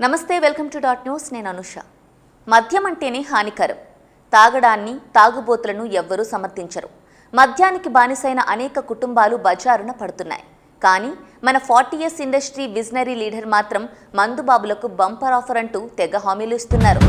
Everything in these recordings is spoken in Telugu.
నమస్తే వెల్కమ్ టు డాట్ న్యూస్. నేను అనుష. మద్యం అంటేనే హానికరం. తాగడాన్ని తాగుబోతులను ఎవ్వరూ సమర్థించరు. మద్యానికి బానిసైన అనేక కుటుంబాలు బజారున పడుతున్నాయి. కానీ మన forty years industry visionary leader మాత్రం మందుబాబులకు బంపర్ ఆఫర్ అంటూ తెగ హామీలు ఇస్తున్నారు.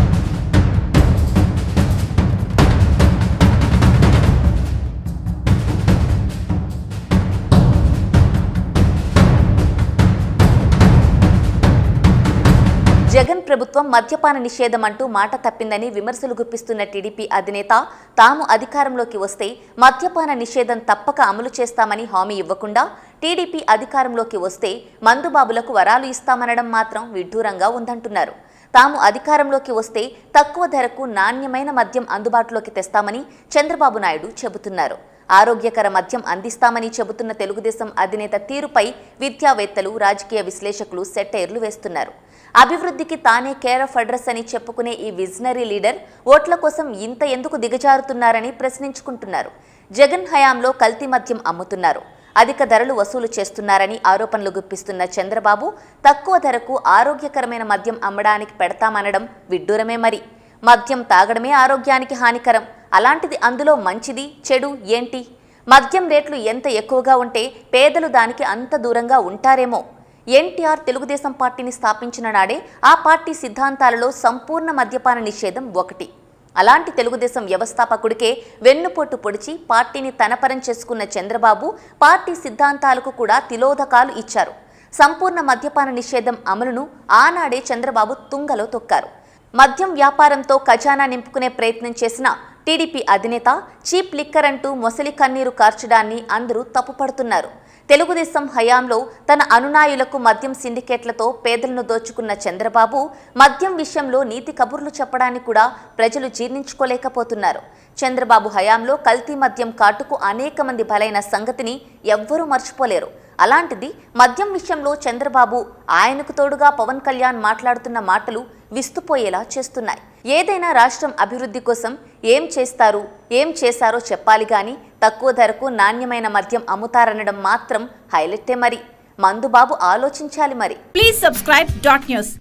జగన్ ప్రభుత్వం మద్యపాన నిషేధం అంటూ మాట తప్పిందని విమర్శలు గుప్పిస్తున్న టీడీపీ అధినేత తాము అధికారంలోకి వస్తే మద్యపాన నిషేధం తప్పక అమలు చేస్తామని హామీ ఇవ్వకుండా టీడీపీ అధికారంలోకి వస్తే మందుబాబులకు వరాలు ఇస్తామనడం మాత్రం విడ్డూరంగా ఉందంటున్నారు. తాము అధికారంలోకి వస్తే తక్కువ ధరకు నాణ్యమైన మద్యం అందుబాటులోకి తెస్తామని చంద్రబాబు నాయుడు చెబుతున్నారు. ఆరోగ్యకర మద్యం అందిస్తామని చెబుతున్న తెలుగుదేశం అధినేత తీరుపై విద్యావేత్తలు రాజకీయ విశ్లేషకులు సెట్టైర్లు వేస్తున్నారు. అభివృద్ధికి తానే కేర్ ఆఫ్ అడ్రస్ అని చెప్పుకునే ఈ విజనరీ లీడర్ ఓట్ల కోసం ఇంత ఎందుకు దిగజారుతున్నారని ప్రశ్నించుకుంటున్నారు. జగన్ హయాంలో కల్తీ మద్యం అమ్ముతున్నారు. అధిక ధరలు వసూలు చేస్తున్నారని ఆరోపణలు గుప్పిస్తున్న చంద్రబాబు తక్కువ ధరకు ఆరోగ్యకరమైన మద్యం అమ్మడానికి పెడతామనడం విడ్డూరమే మరి. మద్యం తాగడమే ఆరోగ్యానికి హానికరం. అలాంటిది అందులో మంచిది చెడు ఏంటి? మద్యం రేట్లు ఎంత ఎక్కువగా ఉంటే పేదలు దానికి అంత దూరంగా ఉంటారేమో? ఎన్టీఆర్ తెలుగుదేశం పార్టీని స్థాపించిన నాడే ఆ పార్టీ సిద్ధాంతాలలో సంపూర్ణ మద్యపాన నిషేధం ఒకటి. అలాంటి తెలుగుదేశం వ్యవస్థాపకుడికే వెన్నుపోటు పొడిచి పార్టీని తనపరం చేసుకున్న చంద్రబాబు పార్టీ సిద్ధాంతాలకు కూడా తిలోదకాలు ఇచ్చారు. సంపూర్ణ మద్యపాన నిషేధం అమలును ఆనాడే చంద్రబాబు తుంగలో తొక్కారు. మద్యం వ్యాపారంతో ఖజానా నింపుకునే ప్రయత్నం చేసిన టీడీపీ అధినేత చీప్ లిక్కర్ అంటూ మొసలి కన్నీరు కార్చడాన్ని అందరూ తప్పుపడుతున్నారు. తెలుగుదేశం హయాంలో తన అనునాయులకు మద్యం సిండికేట్లతో పేదలను దోచుకున్న చంద్రబాబు మద్యం విషయంలో నీతి కబుర్లు చెప్పడానికి కూడా ప్రజలు జీర్ణించుకోలేకపోతున్నారు. చంద్రబాబు హయాంలో కల్తీ మద్యం కాటుకు అనేక మంది బలైన సంగతిని ఎవ్వరూ మర్చిపోలేరు. అలాంటిది మద్యం విషయంలో చంద్రబాబు ఆయనకు తోడుగా పవన్ కళ్యాణ్ మాట్లాడుతున్న మాటలు విస్తుపోయేలా చేస్తున్నాయి. ఏదైనా రాష్ట్రం అభివృద్ధి కోసం ఏం చేస్తారు ఏం చేశారో చెప్పాలి కానీ తక్కువ ధరకు నాణ్యమైన మద్యం అమ్ముతారనడం మాత్రం హైలైట్టే మరి. మందుబాబు ఆలోచించాలి మరి. Please subscribe dot news